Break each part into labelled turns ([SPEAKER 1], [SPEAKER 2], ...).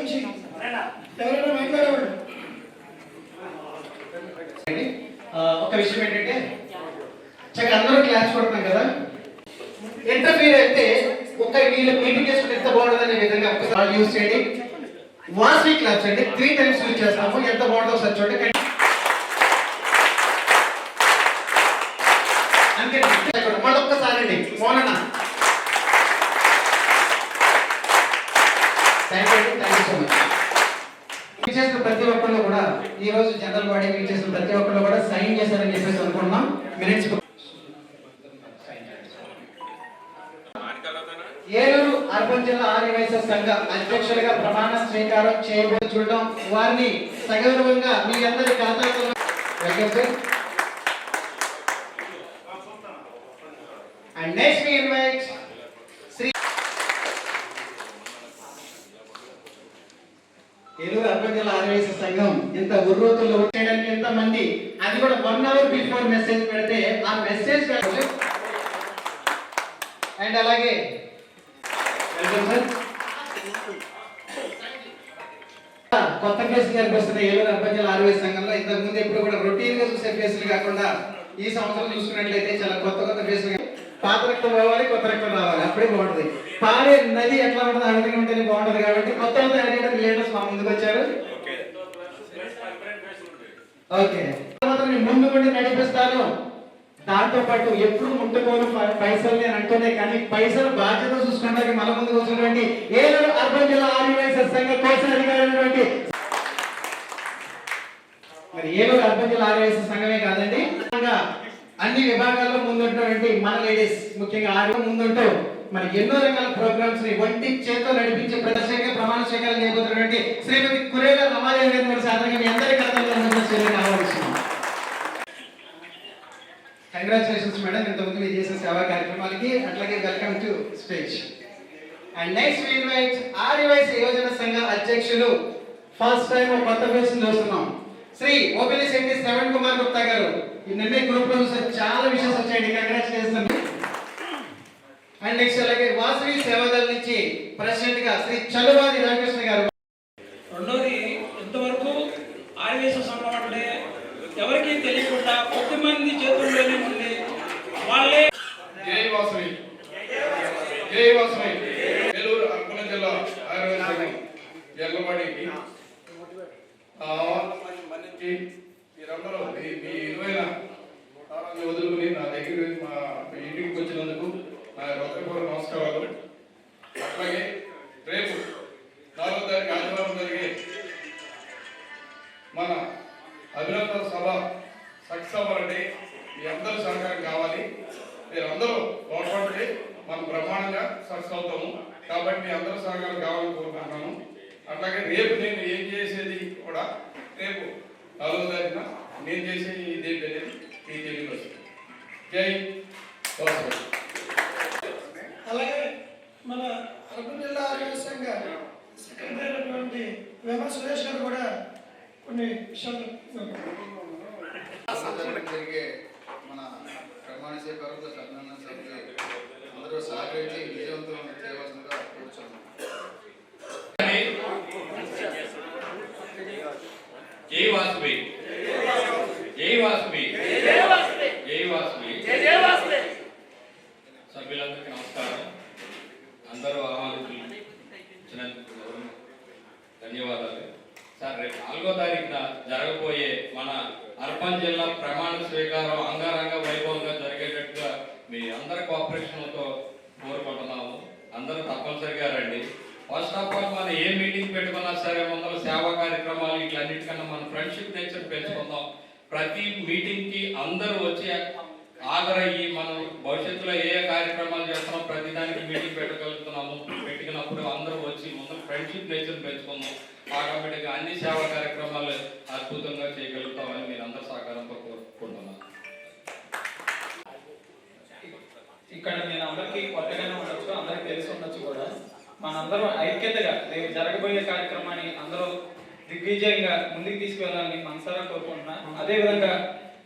[SPEAKER 1] ఎవరైనా మాట్లాడేవాడు
[SPEAKER 2] ఒక విషయం ఏంటంటే చక్కగా అందరూ క్లాస్ కొడుతున్నాం కదా? ఇంటర్ఫీర్ అయితే ఒక వీళ్ళు మీటింగ్ చేసుకుంటే ఎంత బాగుంటుంది అనే విధంగా ఒకసారి యూజ్ చేయండి. వాసి క్లాస్ అండి త్రీ టైమ్స్ యూజ్ చేస్తాము. ఎంత బాగుంటుందో ఒకసారి చూడండి. అంతే. మళ్ళీ ఒక్కసారి అండి మోనన్నా. Thank you thank you so much చేసిన ప్రతి ఒక్కళ్ళు కూడా ఈ రోజు జనరల్ బాడీ మీరు చేసిన ప్రతి ఒక్కళ్ళు కూడా సైన్ చేశారని చెప్పేసి అనుకున్నాం మినిట్స్ ఏలూరు అర్బన్ జిల్లా ఆదివాసీ సంఘ అధ్యక్షులుగా ప్రమాణ స్వీకారం చేయబోతు చూడడం వారిని సగౌరవంగా మీ అందరి ఖాతాలో welcome sir and next we invite Shri Eluru urban జిల్లా ఆదివాసీ సంఘం ఇంత ఉర్రోతుల్లో చేయడానికి ఎంత మంది అది కూడా వన్ అవర్ బిఫోర్ మెసేజ్ పెడితే ఆ మెసేజ్ అండ్ అలాగే సార్ కొత్త కేసు గారికి ఏలూరు అర్బన్ జిల్లా సంఘంలో ఇంతకు ముందు ఎప్పుడు కూడా రొటీన్గా చూసే ఫేసులు కాకుండా ఈ సంవత్సరం చూసుకున్నట్లయితే చాలా కొత్త కొత్త ఫేసులు పాత రక్తం రావాలి కొత్త రక్తం రావాలి. అప్పుడే బాగుంటుంది. పాడే నది ఎట్లా ఉంటుంది ఆ విధంగా ఉంటేనే బాగుంటుంది కాబట్టి కొత్త కొత్త యాడ్ లీడర్స్ మా ముందుకు వచ్చారు. ఓకే. మాత్రం ముందు నుండి నడిపిస్తాను దాంతో పాటు ఎప్పుడు ముట్టుకోను పైసలు నేను అంటూనే కానీ పైసలు బాధ్యత చూసుకోవడానికి మన ముందుకు వచ్చినటువంటి ఏలూరు అర్బన్ జిల్లా ఆదివాసీ సంఘ కోసిన అధికారి మరి ఏలూరు అర్బన్ జిల్లా ఆదివాసీ సంఘమే కాదండి. అన్ని విభాగాల్లో ముందుంటున్నటువంటి మన లేడీస్ ముఖ్యంగా ఆరు ముందుంటూ మరి ఎన్నో రకాల ప్రోగ్రామ్స్ని వంటి చేతో నడిపించే ప్రదర్శనగా ప్రమాణ స్వీకారం చేయబోతున్నటువంటి శ్రీమతి కురేల రమాదేవి గారిని మరి సాధారణంగా మీ అందరి కథలో ఆహ్వానిస్తున్నాం. కంగ్రాచులేషన్స్ మేడం ఇంతకుముందు మీరు చేసిన సేవా కార్యక్రమాలకి అట్లాగే welcome to stage and next invite Aryavysya Yojana సంఘ అధ్యక్షులు ఫస్ట్ టైం కొత్త ఫేస్ చూస్తున్నాం. శ్రీ ఓపెన్ శెట్టి శ్రవణ్ కుమార్ గుప్తా గారు. ఈ నిన్నే గ్రూప్లో చాలా విషయాలు వచ్చాయండి. కంగ్రాచులేషన్ అండ్ నెక్స్ట్ అలాగే వాసవి సేవాదళ నుంచి ప్రెసిడెంట్గా శ్రీ చలువాది రామకృష్ణ గారు.
[SPEAKER 3] రెండోది ఇంతవరకు ఆర్వేశ సంఘం అంటే ఎవరికీ తెలియకుండా కొద్ది మంది చేతుల్లోనే ఉంది వాళ్ళే
[SPEAKER 4] జై వాసవి. జై వాసవి. ఏలూరు అర్పణ జిల్లా ఆయుర్వేద సంఘం ఎల్లబడికి
[SPEAKER 5] విజయవంతం చేయవలసిందిగా
[SPEAKER 6] జై వాసువి జై వాసువి సభ్యులందరికీ నమస్కారం అందరూ ఆహ్వానితులు ఇచ్చినందుకు ధన్యవాదాలు సార్ రేపు నాలుగో తారీఖున జరగబోయే మన అర్బన్ జిల్లా ప్రమాణ స్వీకారం అంగరంగ వైభవంగా జరిగేటట్టుగా మీ అందరి కోఆపరేషన్తో కోరుకుంటున్నాము అందరూ తప్పనిసరిగా రండి ఫస్ట్ ఆఫ్ ఆల్ మనం ఏ మీటింగ్ పెట్టుకున్నా సరే ముందర సేవా కార్యక్రమాలు ఇట్లన్నిటికన్నా మన ఫ్రెండ్షిప్ నేచర్ పెంచుకుందాం ప్రతి మీటింగ్కి అందరూ వచ్చి ఆదరయ్యి మనం భవిష్యత్తులో ఏ కార్యక్రమాలు చేస్తున్నాం ప్రతి దానికి మీటింగ్ పెట్టగలుగుతున్నాము. పెట్టుకున్నప్పుడు అందరూ వచ్చి ముందర ఫ్రెండ్షిప్ నేచర్ పెంచుకుందాం. ఆటోమేటిక్గా అన్ని సేవా కార్యక్రమాలు అద్భుతంగా చేయగలుగుతామని మీరు అందరి సహకారంతో కోరుకుంటున్నాను.
[SPEAKER 3] ఇక్కడ నేను అందరికీ కొత్తగానే ఉండొచ్చు అందరికీ తెలిసి ఉండొచ్చు కూడా. మనందరం ఐక్యతగా రేపు జరగబోయే కార్యక్రమాన్ని అందరూ దిగ్విజయంగా ముందుకు తీసుకువెళ్ళాలని మనసారా కోరుకుంటున్నా. అదేవిధంగా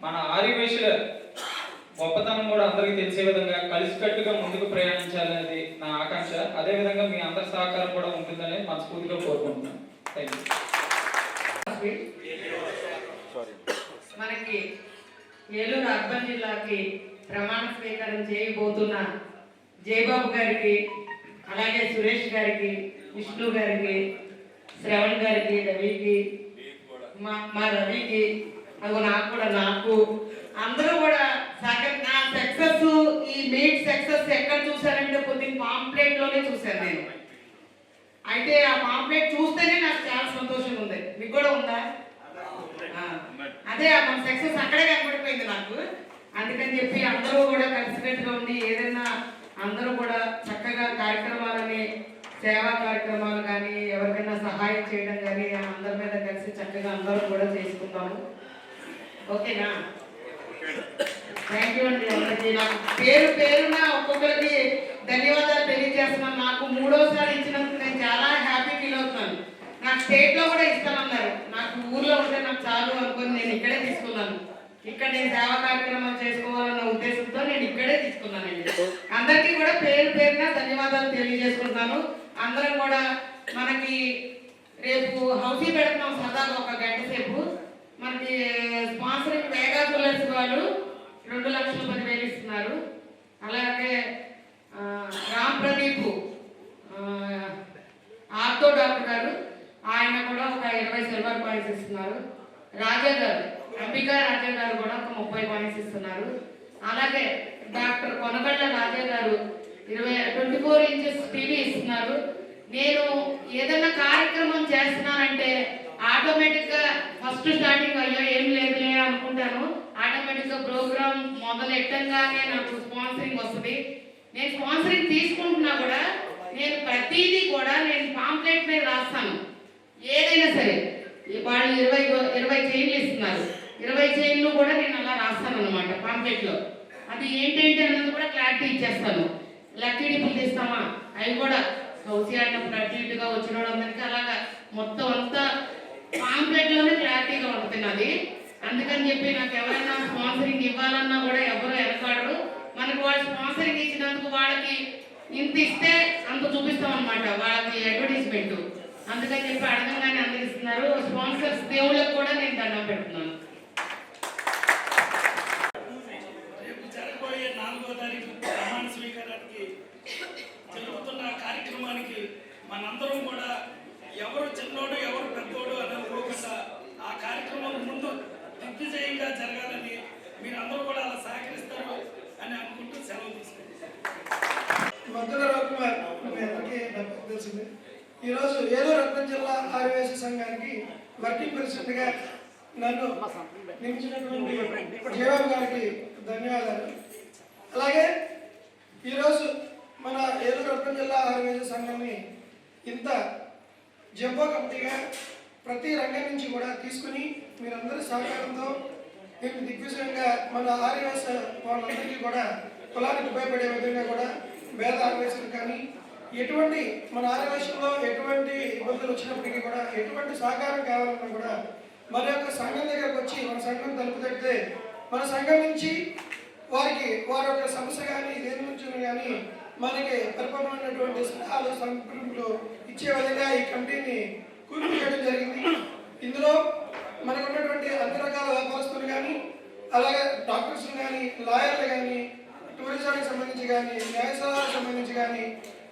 [SPEAKER 3] మన ఆర్యవేశుల గొప్పతనం కూడా అందరికీ తెలిసే విధంగా కలిసికట్టుగా ముందుకు ప్రయాణించాలనేది నా ఆకాంక్ష. అదే విధంగా మీ అందరి సహకారం కూడా ఉంటుందని మనస్ఫూర్తిగా కోరుకుంటున్నాను.
[SPEAKER 7] మనకి ఏలూరు అర్బన్ జిల్లాకి ప్రమాణ స్వీకారం చేయబోతున్న జయబాబు గారికి అలాగే సురేష్ గారికి విష్ణు గారికి శ్రవణ్ గారికి రవికి మా మా రవికి అదిగో నాకు కూడా నాకు. అందరూ కూడా సగం నా సక్సెస్ ఈ మీట్ సక్సెస్ ఎక్కడ చూసారంటే కొద్ది పాంప్లెట్లోనే చూశాను నేను. అయితే ఆ పాంప్లెట్ చూస్తేనే నాకు చాలా సంతోషంగా ఉంది. మీకు కూడా ఉందా? అదే మన సక్సెస్ అక్కడే కనబడిపోయింది నాకు. అందుకని చెప్పి అందరూ కూడా కలిసికట్టుగా ఉండి ఏదైనా అందరూ కూడా చక్కగా కార్యక్రమాలని సేవా కార్యక్రమాలు కానీ ఎవరికైనా సహాయం చేయడం కానీ అందరి మీద కలిసి చక్కగా అందరూ కూడా చేసుకుందాము. ఓకేనా? థ్యాంక్ యూ అండి అందరికీ. నాకు పేరు పేరున ఒక్కొక్కరికి ధన్యవాదాలు తెలియజేస్తున్నాను. నాకు మూడోసారి ఇచ్చినందుకు నేను చాలా హ్యాపీ ఫీల్ అవుతున్నాను. నాకు స్టేట్లో కూడా ఇస్తానన్నారు. నాకు ఊర్లో ఉంటే నాకు చాలు అనుకుని నేను ఇక్కడే తీసుకున్నాను. ఇక్కడ నేను సేవా కార్యక్రమాలు చేసుకోవాలన్న ఉద్దేశంతో నేను ఇక్కడే తీసుకున్నానండి. అందరికీ కూడా పేరు పేరున ధన్యవాదాలు తెలియజేసుకుంటున్నాను. అందరం కూడా మనకి రేపు హౌసీ పెడుతున్నాం సరదాగా ఒక గంట సేపు. మనకి స్పాన్సరింగ్ వేగా జ్యువెలర్స్ వాళ్ళు రెండు లక్షల పదివేలు ఇస్తున్నారు. అలాగే రామ్ ప్రదీప్ ఆర్థో డాక్టర్ గారు ఆయన కూడా ఒక ఇరవై సిల్వర్ పాయింట్స్ ఇస్తున్నారు. రాజా గారు అంబికా రాజా గారు కూడా ఒక ముప్పై పాయింట్స్ ఇస్తున్నారు. అలాగే డాక్టర్ కొనగళ్ళ రాజా గారు ఇరవై ట్వంటీ ఫోర్ ఇంచెస్ టీవీ ఇస్తున్నారు. నేను ఏదైనా కార్యక్రమం చేస్తున్నానంటే ఆటోమేటిక్గా ఫస్ట్ స్టార్టింగ్ అయ్యో ఏం లేదులే అనుకుంటాను. ఆటోమేటిక్గా ప్రోగ్రామ్ మొదలెట్టంగానే నాకు స్పాన్సరింగ్ వస్తుంది. నేను స్పాన్సరింగ్ తీసుకుంటున్నా కూడా నేను ప్రతిదీ కూడా నేను పాంప్లెట్ మీద రాస్తాను. ఏదైనా సరే వాళ్ళు ఇరవై ఇరవై చైన్లు ఇస్తున్నారు. ఇరవై చైన్లు కూడా నేను అలా రాస్తాను అనమాట పాంప్లెట్లో అది ఏంటంటే అన్నది కూడా క్లారిటీ ఇచ్చేస్తాను. లక్కీ డిపులు తీస్తామా? అవి కూడా. హౌసీ ఆడినప్పుడు అటు ఇటుగా వచ్చిన వాళ్ళందరికీ అలాగా మొత్తం అంతా పాంప్లెట్లోనే క్లారిటీగా ఉంటుంది నాది అందుకని చెప్పి నాకు ఎవరైనా స్పాన్సరింగ్ ఇవ్వాలన్నా కూడా ఎవరు ఎనకాడరు మనకు వాళ్ళు స్పాన్సరింగ్ ఇచ్చినందుకు వాళ్ళకి ఇంత ఇస్తే అంత చూపిస్తాం అనమాట వాళ్ళకి అడ్వర్టైజ్మెంట్ అందుకని చెప్పి అడగంగానే అందిస్తున్నారు స్పాన్సర్స్ దేవుళ్ళకి కూడా నేను దండం పెడుతున్నాను.
[SPEAKER 8] రేపు జరగబోయే నాలుగో తారీఖు జరుగుతున్న కార్యక్రమానికి మనందరం కూడా ఎవరు చిన్నోడు ఎవరు పెద్దోడు అని అనుకోకుండా ఆ కార్యక్రమం ముందు దిగ్విజయంగా జరగాలని అందరూ కూడా అలా సహకరిస్తారు అని అనుకుంటూ సెలవు
[SPEAKER 1] తీసుకుంటారు ఈరోజు ఏలూరు రత్నం జిల్లా ఆదివాసీ సంఘానికి వర్కింగ్ ప్రెసిడెంట్గా నన్ను నిలిచినటువంటి జీవన్ గారికి ధన్యవాదాలు. అలాగే ఈరోజు మన ఏలూరు రత్నం జిల్లా ఆదివాసీ సంఘాన్ని ఇంత జంబో కమిటీగా ప్రతి రంగం నుంచి కూడా తీసుకుని మీరందరి సహకారంతో దీన్ని దిగ్విజయం మన ఆర్యవేశ వాళ్ళందరికీ కూడా కులానికి ఉపయోగపడే విధంగా కూడా వేద ఆర్యవేశం కానీ ఎటువంటి మన ఆర్యవేశంలో ఎటువంటి ఇబ్బందులు వచ్చినప్పటికీ కూడా ఎటువంటి సహకారం కావాలన్నా కూడా మన యొక్క సంఘం దగ్గరకు వచ్చి మన సంఘం తలుపు తడితే మన సంఘం నుంచి వారికి వారి యొక్క సమస్య కానీ దేని నుంచి కానీ మనకి పరిపూర్ణమైనటువంటి సలహాలు సంప్రదింపులు ఇచ్చే విధంగా ఈ కమిటీని కూర్పు చేయడం జరిగింది. ఇందులో మనకు ఉన్నటువంటి అన్ని రకాల వ్యాపారస్తులు కానీ అలాగే డాక్టర్స్ కానీ లాయర్లు కానీ టూరిజానికి సంబంధించి కానీ న్యాయశాలకు సంబంధించి కానీ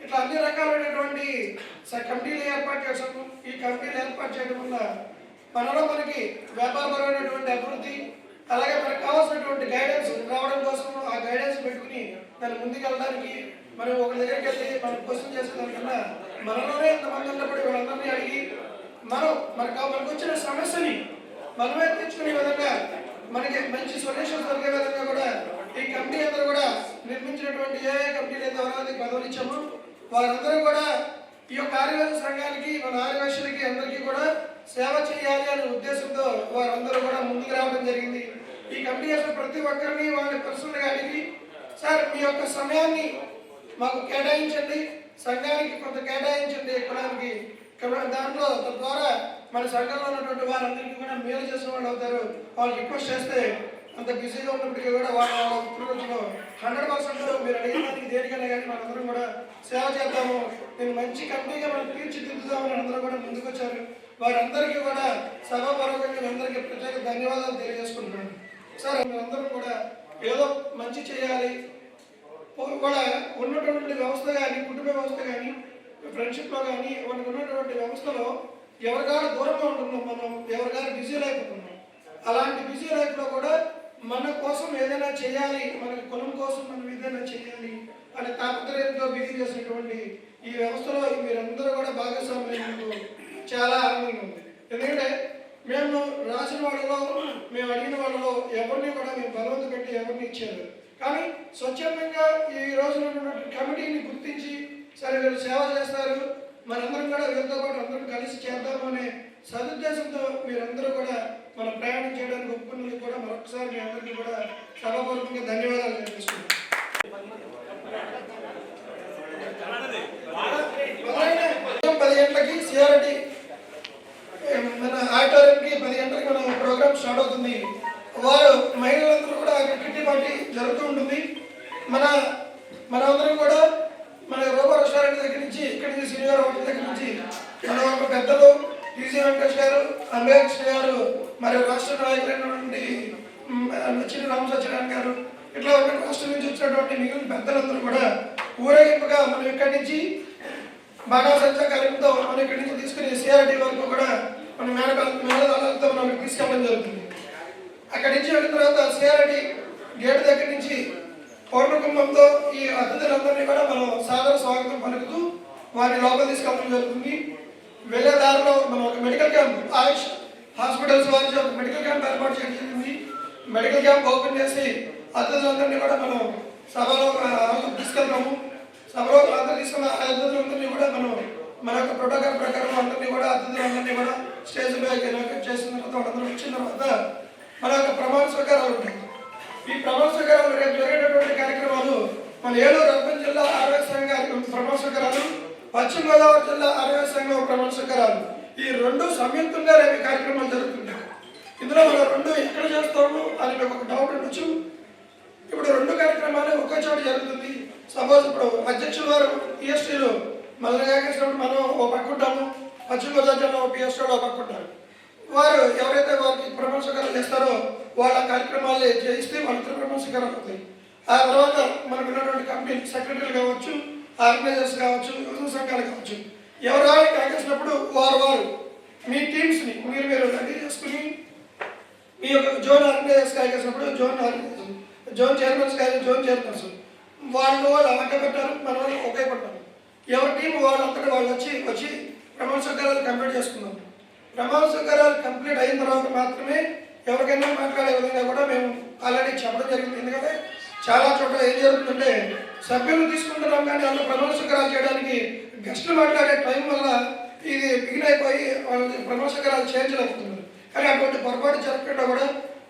[SPEAKER 1] ఇట్లా అన్ని రకాలైనటువంటి కమిటీలు ఏర్పాటు చేసాము ఈ కమిటీలు ఏర్పాటు చేయడం వల్ల మనలో మనకి వ్యాపారపరమైనటువంటి అభివృద్ధి అలాగే మనకు కావాల్సినటువంటి గైడెన్స్ రావడం కోసం ఆ గైడెన్స్ పెట్టుకుని దాన్ని ముందుకెళ్ళడానికి మనం ఒక దగ్గరికి వెళ్ళి మనం క్వశ్చన్ చేసేదానికన్నా మనలోనే ఎంతమంది ఉన్నప్పుడు వాళ్ళందరినీ అడిగి మనం మనకు మనకు వచ్చిన సమస్యని మనమే తెచ్చుకునే విధంగా మనకి మంచి సొల్యూషన్స్ దొరికే విధంగా కూడా ఈ కమిటీ అందరూ కూడా నిర్మించినటువంటి ఏ ఏ కంపెనీలు అయితే ఎవరైతే పదవులు ఇచ్చామో. వారందరూ కూడా ఈ యొక్క ఆదివాసీ సంఘానికి మన ఆదివాసులకి అందరికీ కూడా సేవ చేయాలి అనే ఉద్దేశంతో వారందరూ కూడా ముందుకు రావడం జరిగింది. ఈ కమిటీ చేసిన ప్రతి ఒక్కరిని వాళ్ళని పర్సనల్గా అడిగి సార్ మీ యొక్క సమయాన్ని మాకు కేటాయించండి. సంఘానికి కొంత కేటాయించండి కులానికి కాబట్టి దాంట్లో తద్వారా మన సంఘంలో ఉన్నటువంటి వారందరికీ కూడా మేలు చేసిన వాళ్ళు అవుతారు. వాళ్ళు రిక్వెస్ట్ చేస్తే అంత బిజీగా ఉన్నప్పటికీ కూడా వాళ్ళ వాళ్ళ హండ్రెడ్ పర్సెంట్ మీరు అడిగిన దానికి దేనికైనా కానీ మనందరం కూడా సేవ చేద్దాము. నేను మంచి కంపెనీగా మనం తీర్చిదిద్దుదామని అందరూ కూడా ముందుకొచ్చారు. వారందరికీ కూడా సభాపూర్వకంగా అందరికీ ప్రత్యేక ధన్యవాదాలు తెలియజేసుకుంటున్నాను. సార్ మీరందరూ కూడా ఏదో మంచి చేయాలి. కూడా ఉన్నటువంటి వ్యవస్థ కానీ కుటుంబ వ్యవస్థ కానీ ఫ్రెండ్షిప్లో కానీ మనకు ఉన్నటువంటి వ్యవస్థలో ఎవరిగారు దూరంగా ఉంటున్నాం మనం ఎవరిగారు బిజీ అయిపోతున్నాం అలాంటి బిజీ లైఫ్లో కూడా మన కోసం ఏదైనా చేయాలి మన కులం కోసం మనం ఏదైనా చేయాలి అనే తాపత్రయంతో బిజీ చేసినటువంటి ఈ వ్యవస్థలో మీరందరూ కూడా భాగస్వామ్యం చాలా ఆనందంగా ఉంది. ఎందుకంటే మేము రాసిన వాళ్ళలో మేము అడిగిన వాళ్ళలో ఎవరిని కూడా మేము బలవంత పెట్టి ఎవరిని ఇచ్చారు కానీ స్వచ్ఛందంగా ఈ రోజున ఉన్నటువంటి కమిటీని గుర్తించి సరే వీళ్ళు సేవ చేస్తారు. మనందరం కూడా వీళ్ళతో పాటు అందరం కలిసి చేద్దాము అనే సదుద్దేశంతో మీరందరూ కూడా మన ప్రయాణం చేయడానికి ఒప్పుకున్నందుకు కూడా మరొకసారి మీ అందరికీ కూడా సభాపూర్వకంగా ధన్యవాదాలు తెలియజేసుకుంటాం ఉదయం పది గంటలకి సిఆర్టీ మన ఆడిటోరియంకి పది గంటలకి మన ప్రోగ్రామ్ స్టార్ట్ అవుతుంది వారు మహిళలందరూ కూడా కిట్టి పార్టీ జరుగుతూ ఉంటుంది మన మనందరం కూడా మన రోబో రెస్టారెంట్ దగ్గర నుంచి ఇక్కడి నుంచి సీనియర్ హోటల్ దగ్గర నుంచి మన ఒక పెద్దలు టీసీ వెంకటేష్ గారు అంబేద్కర్ గారు మరి రాష్ట్ర నాయకులైనటువంటి చిన్న రామ సత్యనారాయణ గారు ఇట్లా ఒక రాష్ట్రం నుంచి వచ్చినటువంటి మిగిలిన పెద్దలందరూ కూడా ఊరేగింపుగా మనం ఇక్కడి నుంచి బాణాసంచా కార్యక్రమంతో మనం ఇక్కడి నుంచి తీసుకుని సిఆర్టీ వరకు కూడా మన మేడ మేళదాలతో మనం అక్కడికి తీసుకెళ్ళడం జరుగుతుంది అక్కడి నుంచి వెళ్ళిన తర్వాత సిఆర్టీ గేట్ దగ్గర నుంచి పౌర్ణకుంభంతో ఈ అతిథులందరినీ కూడా మనం సాదర స్వాగతం పలుకుతూ వారిని లోపల తీసుకెళ్ళడం జరుగుతుంది. వెళ్ళే దారిలో మనం ఒక మెడికల్ క్యాంప్ ఆయుష్ హాస్పిటల్స్ వారి ఒక మెడికల్ క్యాంప్ ఏర్పాటు చేయడం జరిగింది. మెడికల్ క్యాంప్ ఓపెన్ చేసి అతిథులందరినీ కూడా మనం సభలో తీసుకెళ్తాము. సభలో అందరూ తీసుకున్న అతిథులందరినీ కూడా మనం మన యొక్క ప్రోటోకాల్ ప్రకారం అందరినీ కూడా అతిథులందరినీ కూడా స్టేజ్ బ్యాగ్ ఎలాకెట్ చేసిన తర్వాత వాళ్ళందరూ వచ్చిన తర్వాత మన యొక్క ప్రమాణ స్వీకారాలు ఉంటాయి. ఈ ప్రమాణ స్వీకారాలు రేపు జరిగేటటువంటి కార్యక్రమాలు మన ఏలూరు అర్బన్ జిల్లా ఆరోగ్య సంఘ ప్రమాణ పశ్చిమ గోదావరి జిల్లా ఆరోగ్య సంఘం ప్రమాణ ఈ రెండు సంయుక్తంగా రేపు కార్యక్రమాలు జరుగుతుంటాయి. ఇందులో మనం రెండు ఎక్కడ చేస్తాము అని మీకు ఒక డౌట్ ఉండొచ్చు. ఇప్పుడు రెండు కార్యక్రమాలు ఒకే చోట జరుగుతుంది. సపోజ్ ఇప్పుడు అధ్యక్షుల వారు పిఎస్టీలో మళ్ళీ కాకేసినప్పుడు మనం ఓ పక్క ఉంటాము పశ్చిమ గోదావరి జిల్లా పిఎస్టీలో ఒక పక్క ఉంటారు. వారు ఎవరైతే వారికి ప్రమాణ చేస్తారో వాళ్ళ కార్యక్రమాలు చేయిస్తే వాళ్ళతో ప్రమోషకరం అవుతాయి. ఆ తర్వాత మనకు ఉన్నటువంటి కంపెనీ సెక్రటరీలు కావచ్చు ఆర్గనైజర్స్ కావచ్చు యువజన సంఘాలు కావచ్చు ఎవరు వాళ్ళకి వారు వారు. మీ టీమ్స్ని మీరు మీరు రెడీ చేసుకుని మీ యొక్క జోన్ ఆర్గనైజర్స్ కాకేసినప్పుడు జోన్ ఆర్గనైజర్ జోన్ చైర్మన్స్ కానీ జోన్ చైర్మన్స్ వాళ్ళు వాళ్ళు అలాగే పెట్టారు మన వాళ్ళు ఒకే పడ్డారు ఎవరి టీం వాళ్ళంతటి వాళ్ళు వచ్చి వచ్చి ప్రమాణ స్వీకారాలు కంప్లీట్ చేసుకున్నాం ప్రమాణ స్వీకారాలు కంప్లీట్ అయిన తర్వాత మాత్రమే ఎవరికైనా మాట్లాడే విధంగా కూడా మేము ఆల్రెడీ చెప్పడం జరిగింది. ఎందుకంటే చాలా చోట్ల ఏం జరుగుతుందంటే సభ్యులు తీసుకుంటున్నాం కానీ వాళ్ళు ప్రమోషకరాలు చేయడానికి గెస్టులు మాట్లాడే టైం వల్ల ఇది బిగిన్ అయిపోయి వాళ్ళు ప్రమోషకరాలు చేయించలేకపోతున్నారు. కానీ అటువంటి పొరపాటు జరగకుండా కూడా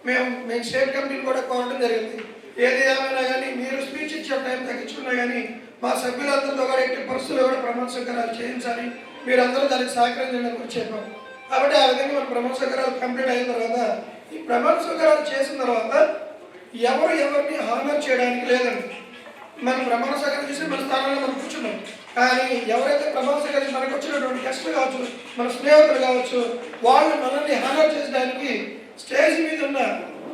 [SPEAKER 1] మేము మేము స్టేట్ కమిటీని కూడా కోరడం జరిగింది. ఏది ఏమైనా కానీ మీరు స్పీచ్ ఇచ్చే టైం తగ్గించుకున్నా కానీ మా సభ్యులందరితో కూడా ఎట్టి పరిస్థితుల్లో కూడా ప్రమోషకరాలు చేయించాలి. మీరందరూ దానికి సహకరించడానికి కూడా చెప్పాం. కాబట్టి ఆ విధంగా మన ప్రమోషకరాలు కంప్లీట్ అయిన తర్వాత ఈ ప్రమోషకరాలు చేసిన తర్వాత ఎవరు ఎవరిని హానర్ చేయడానికి లేదండి. మనం ప్రమాణ స్వీకారం చేసి మన స్థానంలో మనం కూర్చున్నాం. కానీ ఎవరైతే ప్రమాణ స్వీకారం మనకు వచ్చినటువంటి గెస్టులు కావచ్చు మన స్నేహితులు కావచ్చు వాళ్ళు మనల్ని హానర్ చేసడానికి స్టేజ్ మీద ఉన్న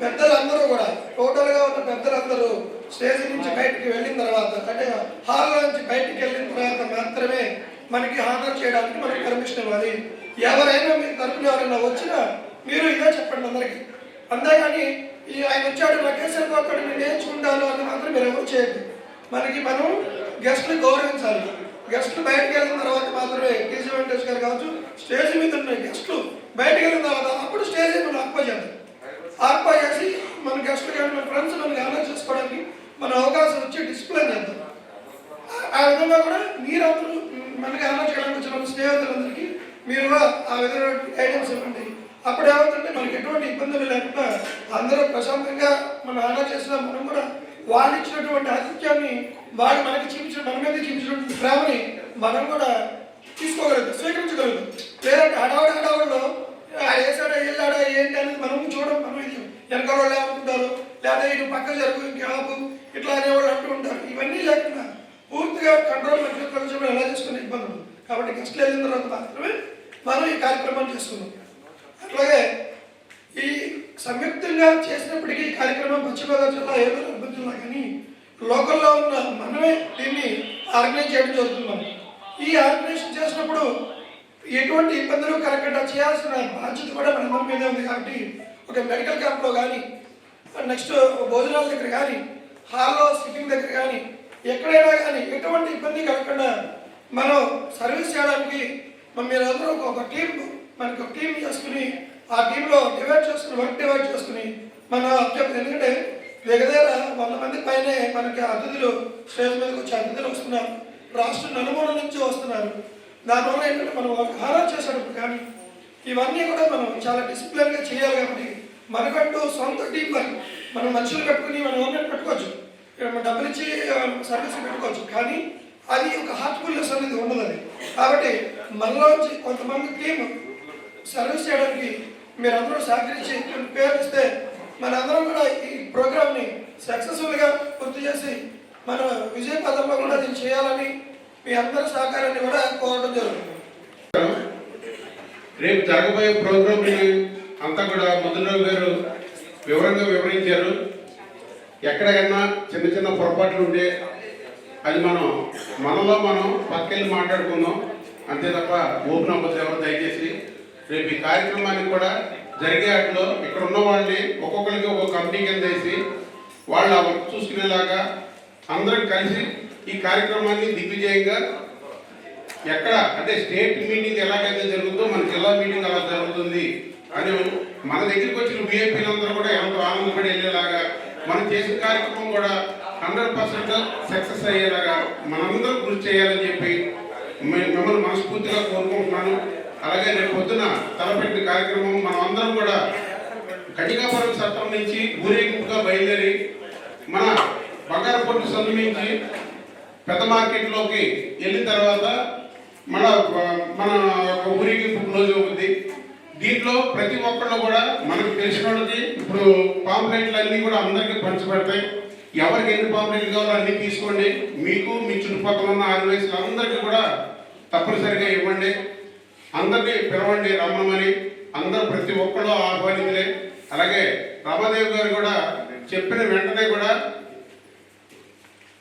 [SPEAKER 1] పెద్దలందరూ కూడా టోటల్గా ఉన్న పెద్దలందరూ స్టేజ్ నుంచి బయటికి వెళ్ళిన తర్వాత అంటే హాల్ నుంచి బయటికి వెళ్ళిన తర్వాత మాత్రమే మనకి హానర్ చేయడానికి మనకి పర్మిషన్ ఇవ్వాలి. ఎవరైనా మీ తరపున ఎవరైనా వచ్చినా మీరు ఇదే చెప్పండి అందరికీ. అంతేగాని ఈ ఆయన వచ్చాడు నా కేసీఆర్ నేను నేర్చుకుంటాను అని మాత్రం మీరు ఎవరు చేయండి మనకి మనం గెస్ట్ని గౌరవించాలి. గెస్ట్లు బయటకు వెళ్ళిన తర్వాత మాత్రమే కేసీ వెంకటేష్ గారు కావచ్చు స్టేజ్ మీద ఉన్నాయి గెస్ట్లు. బయటకు వెళ్ళిన తర్వాత అప్పుడు స్టేజ్ మనం ఆక్పా చేద్దాం. ఆక్పా చేసి మన గెస్ట్లు కానీ మన ఫ్రెండ్స్ మనకి ఆలోచన చేసుకోవడానికి మన అవకాశం వచ్చి డిస్ప్లే చేద్దాం. ఆ విధంగా కూడా మీరందరూ మనకి ఆలోచన చేయడానికి వచ్చిన స్నేహితులందరికీ మీరు కూడా ఆ విధంగా గైడెన్స్ ఇవ్వండి. అప్పుడు ఏమవుతుంటే మనకి ఎటువంటి ఇబ్బందులు లేకుండా అందరూ ప్రశాంతంగా మనం ఆనా చేసిన మనం కూడా వాళ్ళు ఇచ్చినటువంటి ఆతిథ్యాన్ని వాళ్ళు మనకి చూపించిన మన మీద చూపించినటువంటి ప్రేమని మనం కూడా తీసుకోగలుగుతాం స్వీకరించగలుగుతాం. లేదంటే హడావుడి హడావుడిలో వేసాడా వెళ్ళాడా ఏంటి అనేది మనం చూడడం మనం ఇది. వెనక వాళ్ళు ఏమనుకుంటారు? లేదా ఇటు పక్క జరుగు ఇంక ఆపు ఇట్లా అనేవాళ్ళు అంటూ ఉంటారు. ఇవన్నీ లేకుండా పూర్తిగా కంట్రోల్ మధ్య ఎలా చేసుకునే ఇబ్బంది కాబట్టి గెస్ట్లు వెళ్ళిన తర్వాత మాత్రమే మనం ఈ కార్యక్రమాన్ని చేసుకున్నాం అలాగే ఈ సంయుక్తంగా చేసినప్పటికీ కార్యక్రమం పశ్చిమ గోదావరి జిల్లా ఏలూరు అర్బన్ జిల్లా కానీ లోకల్లో ఉన్న మనమే దీన్ని ఆర్గనైజ్ చేయడం జరుగుతుంది ఈ ఆర్గనైజేషన్ చేసినప్పుడు ఎటువంటి ఇబ్బందులు కలగకుండా చేయాల్సిన బాధ్యత కూడా మన మీద ఉంది కాబట్టి ఒక మెడికల్ క్యాంప్లో కానీ నెక్స్ట్ భోజనాల దగ్గర కానీ హాల్లో సిట్టింగ్ దగ్గర కానీ ఎక్కడైనా కానీ ఎటువంటి ఇబ్బంది కలగకుండా మనం సర్వీస్ చేయడానికి మమ్మీ మీరందరూ ఒక టీం మనకి ఒక టీం చేసుకుని ఆ టీంలో డివైడ్ చేసుకుని వర్క్ డివైడ్ చేసుకుని మన ఎందుకంటే దగ్గర వంద మంది పైనే మనకి అతిథులు స్టేజ్ మీదకి వచ్చి అతిథులు వస్తున్నారు. రాష్ట్ర నలుమూల నుంచి వస్తున్నారు. దానివల్ల ఏంటంటే మనం వాళ్ళకి హారర్ చేసేటప్పుడు కానీ ఇవన్నీ కూడా మనం చాలా డిసిప్లిన్గా చేయాలి కాబట్టి మనకంటూ సొంత టీం వర్క్ మనం మనుషులు పెట్టుకుని మనం ఓనర్ పెట్టుకోవచ్చు. ఇక్కడ డబ్బులు ఇచ్చి సర్వీస్ పెట్టుకోవచ్చు. కానీ అది ఒక హార్ట్ఫుల్నెస్ అనేది ఉండదు అది. కాబట్టి మనలో కొంతమంది టీం సర్వీస్ చేయడానికి మీరందరూ సహకరించి కొన్ని మనందరం కూడా ఈ ప్రోగ్రామ్ని సక్సెస్ఫుల్గా పూర్తి చేసి మన విజయ పదంలో కూడా దీన్ని చేయాలని మీ అందరి సహకారాన్ని కూడా కోరడం జరుగుతుంది.
[SPEAKER 9] రేపు జరగబోయే ప్రోగ్రామ్ అంతా కూడా ముద్దురావు గారు వివరంగా వివరించారు. ఎక్కడైనా చిన్న చిన్న పొరపాట్లు ఉంటే అది మనం మనలో మనం పక్కెళ్ళి మాట్లాడుకుందాం. అంతే తప్ప ఓపెన్ అవ్వద్దు ఎవరు దయచేసి. రేపు ఈ కార్యక్రమానికి కూడా జరిగే అట్లో ఇక్కడ ఉన్న వాళ్ళని ఒక్కొక్కరికి ఒక్కొక్క కమిటీ కింద వేసి వాళ్ళు ఆ వర్క్ చూసుకునేలాగా అందరం కలిసి ఈ కార్యక్రమాన్ని దిగ్విజయంగా ఎక్కడ అంటే స్టేట్ మీటింగ్ ఎలాగైతే జరుగుతుందో మన జిల్లా మీటింగ్ అలా జరుగుతుంది అని మన దగ్గరికి వచ్చిన విఐపీలందరూ కూడా ఎంతో ఆనందపడి వెళ్ళేలాగా మనం చేసిన కార్యక్రమం కూడా హండ్రెడ్ పర్సెంట్ సక్సెస్ అయ్యేలాగా మనందరం కృషి చేయాలని చెప్పి మిమ్మల్ని మనస్ఫూర్తిగా కోరుకుంటున్నాను. అలాగే రేపు పొద్దున తలపెట్టిన కార్యక్రమం మనం అందరం కూడా కటికాపురం సత్రం నుంచి ఊరేగింపుగా బయలుదేరి మన బంగారపొట్టు సందు నుంచి పెద్ద మార్కెట్లోకి వెళ్ళిన తర్వాత మన మన యొక్క ఊరేగింపు క్లోజ్ అవుతుంది దీంట్లో ప్రతి ఒక్కళ్ళు కూడా మనకు తెలిసిన వాళ్ళకి ఇప్పుడు పాంప్లెట్లు అన్నీ కూడా అందరికీ పంచబడతాయి. ఎవరికి ఎన్ని పాంప్లెట్లు కావాలో అన్నీ తీసుకోండి. మీకు మీ చుట్టుపక్కల ఉన్న ఆరు వయసులు అందరికీ కూడా తప్పనిసరిగా ఇవ్వండి. అందరినీ పిలవండి రమ్మని అందరూ ప్రతి ఒక్కళ్ళు ఆహ్వానించలే. అలాగే రమదేవి గారు కూడా చెప్పిన వెంటనే కూడా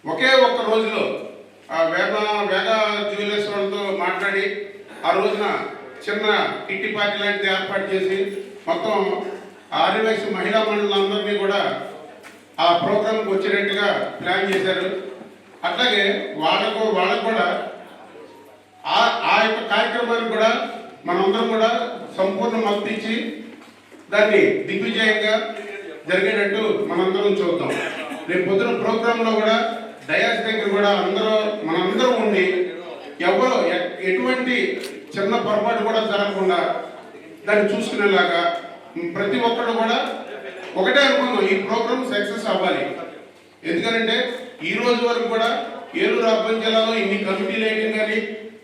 [SPEAKER 9] ఒకే ఒక్క రోజులో ఆ వేగ వేగ జ్యువెలర్స్ వాళ్ళతో మాట్లాడి ఆ రోజున చిన్న కిట్టి పార్టీ లాంటిది ఏర్పాటు చేసి మొత్తం ఆదివాసీ మహిళా మండలందరినీ కూడా ఆ ప్రోగ్రాంకి వచ్చేటట్టుగా ప్లాన్ చేశారు. అట్లాగే వాళ్ళకు వాళ్ళకు కూడా ఆ ఆ యొక్క కార్యక్రమానికి కూడా మనందరం కూడా సంపూర్ణ మద్దతు ఇచ్చి దాన్ని దిగ్విజయంగా జరిగేటట్టు మనందరం చూద్దాం. రేపు పొద్దున ప్రోగ్రాంలో కూడా డయాస్ దగ్గర కూడా అందరూ మనందరం ఉండి ఎవరు ఎటువంటి చిన్న పొరపాటు కూడా జరగకుండా దాన్ని చూసుకునేలాగా ప్రతి ఒక్కరు కూడా ఒకటే అనుకుందాం ఈ ప్రోగ్రామ్ సక్సెస్ అవ్వాలి. ఎందుకంటే ఈ రోజు వరకు కూడా ఏలూరు అర్బన్ జిల్లాలో ఇన్ని కమిటీలు వేయడం కానీ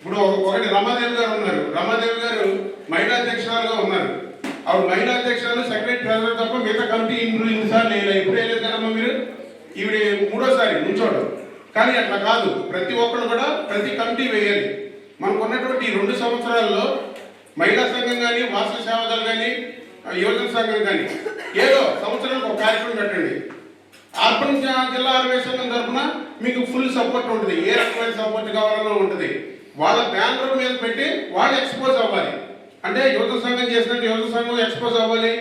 [SPEAKER 9] ఇప్పుడు ఒకటి రమాదేవి గారు ఉన్నారు. రమాదేవి గారు మహిళా అధ్యక్షురాలుగా ఉన్నారు. ఆవిడ మహిళా అధ్యక్షురాలు సెక్రటరీ ట్రెజరర్ తప్ప మిగతా కమిటీ ఇన్ని ఇన్నిసార్లు ఇప్పుడు వేయలేదు కదమ్మా మీరు? ఈవిడ మూడోసారి నుంచోడు. కానీ అట్లా కాదు. ప్రతి ఒక్కరు కూడా ప్రతి కమిటీ వేయాలి. మనకు ఉన్నటువంటి ఈ రెండు సంవత్సరాల్లో మహిళా సంఘం కానీ వాసన సేవదలు కానీ యువజన సంఘం కానీ ఏదో సంవత్సరానికి ఒక కార్యక్రమం పెట్టండి. అర్బన్ జిల్లా అరవై సంఘం తరఫున మీకు ఫుల్ సపోర్ట్ ఉంటుంది. ఏ రకమైన సపోర్ట్ కావాలన్నా ఉంటుంది. వాళ్ళ బ్యానర్ మీద పెట్టి వాళ్ళు ఎక్స్పోజ్ అవ్వాలి. అంటే యువత సంఘం చేసినట్టు యువత సంఘం ఎక్స్పోజ్ అవ్వాలి.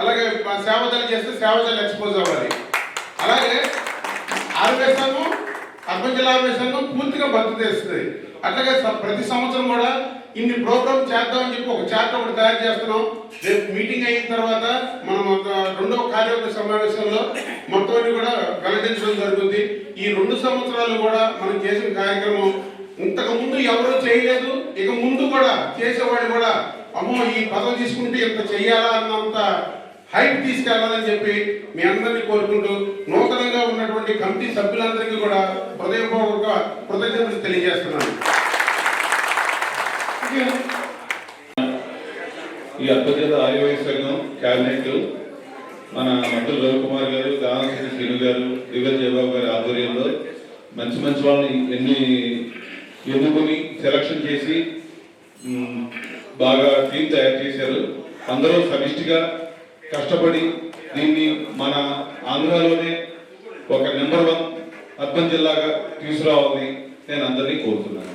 [SPEAKER 9] అలాగే సేవదలు చేస్తే సేవదలు ఎక్స్పోజ్ అవ్వాలి. అలాగే ఆరోగ్య సంఘం అర్బన్ జిల్లా సంఘం పూర్తిగా మద్దతు ఇస్తుంది అట్లాగే ప్రతి సంవత్సరం కూడా ఇన్ని ప్రోగ్రామ్ చేద్దామని చెప్పి ఒక చార్ట్ ఒకటి తయారు చేస్తున్నాం. రేపు మీటింగ్ అయిన తర్వాత మనం ఒక రెండవ కార్యవర్గ సమావేశంలో మొత్తం కూడా వెల్లడించడం జరుగుతుంది. ఈ రెండు సంవత్సరాలు కూడా మనం చేసిన కార్యక్రమం ఇంతకు ముందు ఎవరు చేయలేదు ఇక ముందు కూడా చేసేవాడు కూడా అమ్మో ఈ పదవి తీసుకుంటే ఇంత చేయాలా అన్నంత హైట్ తీసుకెళ్ళాలని చెప్పి మీ అందరినీ కోరుకుంటూ నూతనంగా ఉన్నటువంటి కమిటీ సభ్యులందరికీ కూడా హృదయపూర్వక కృతజ్ఞతలు తెలియజేస్తున్నాను.
[SPEAKER 10] ఈ అద్భుత ఆయుర్వేద సంఘం క్యాబినెట్ మన మంత్రులు రవికుమార్ గారు దానశ్రీ శ్రీను గారు దివ్య జయబాబు గారి ఆధ్వర్యంలో మంచి మంచి వాళ్ళని ఎన్ని ఎన్నుకొని సెలక్షన్ చేసి బాగా టీం తయారు చేశారు. అందరూ సమిష్టిగా కష్టపడి దీన్ని మన ఆంధ్రాలోనే ఒక నెంబర్ వన్ అర్బన్ జిల్లాగా తీసుకురావాలని నేను అందరినీ కోరుతున్నాను.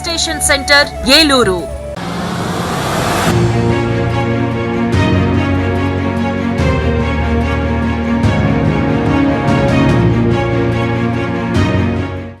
[SPEAKER 11] station centre Eluru